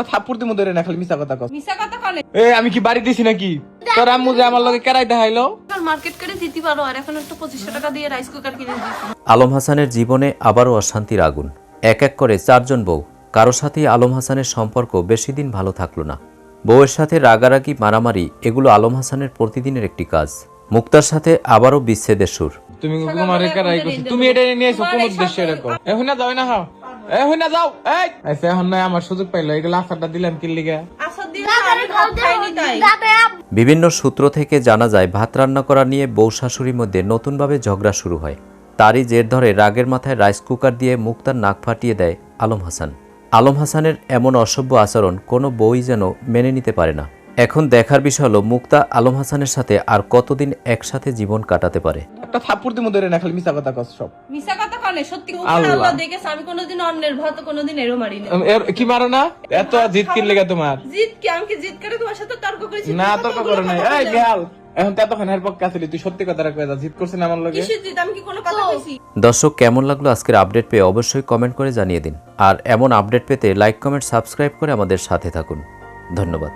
একটা থাপ্পড় না খালি মিছা কথা কস মিশা কথা কলে? এ আমি কি বাড়ি দিছি নাকি? তোর আম্মু যে আমার লগে কেরাই দেখাইলো? মার্কেট করে দিতে পারো আর এখন একটা টাকা দিয়ে রাইস কুকার কিনে দিচ্ছি আলম হাসানের জীবনে আবারও অশান্তির আগুন। এক এক করে চারজন বউ। কারও সাথেই আলম হাসানের সম্পর্ক বেশি দিন ভালো থাকল না। বউয়ের সাথে রাগারাগি মারামারি এগুলো আলম হাসানের প্রতিদিনের একটি কাজ। মুক্তার সাথে আবারও বিচ্ছেদের সুর। তুমি তোমার কেরাই করছি? তুমি এটা নিয়ে এসো কোন উদ্দেশ্যে এরকম? এখন না যাও না হাও। এখন না যাও। এই। এখন না আমার সুযোগ পাইলো। এগুলো দিলাম কি লিগা? বিভিন্ন সূত্র থেকে জানা যায় ভাত রান্না করা নিয়ে বউ শাশুড়ির মধ্যে নতুনভাবে ঝগড়া শুরু হয়। তারই জের ধরে রাগের মাথায় রাইস কুকার দিয়ে মুক্তার নাক ফাটিয়ে দেয় আলম হাসান। আলম হাসানের এমন অসভ্য আচরণ কোনো বই যেন মেনে নিতে পারে না। এখন দেখার বিষয় হলো মুক্তা আলম হাসানের সাথে আর কতদিন একসাথে জীবন কাটাতে পারে? একটা থাপ্পড় দিমু ধরে না খালি মিছা কথা কস সব। মিশা কথা কলে সত্যি আল্লাহ। আল্লাহ দেখেছে আমি কোনোদিন অন্যের ভাত কোনোদিন এরও মারি না কি মারো না? এত জিত কি লেগে তোমার। জিত কি আমি কি জিত করে তোমার সাথে তর্ক করেছি? না তর্ক করো নাই। এই বললে? এখন তো পক্ষে আসলি তুই সত্যি কথা রাখবে জিত করছিস আমার লগে। কিসের জিত? আমি কি কোনো কথা কইছি? দর্শক কেমন লাগল আজকের আপডেট পেয়ে অবশ্যই কমেন্ট করে জানিয়ে দিন। আর এমন আপডেট পেতে লাইক কমেন্ট সাবস্ক্রাইব করে আমাদের সাথে থাকুন। ধন্যবাদ।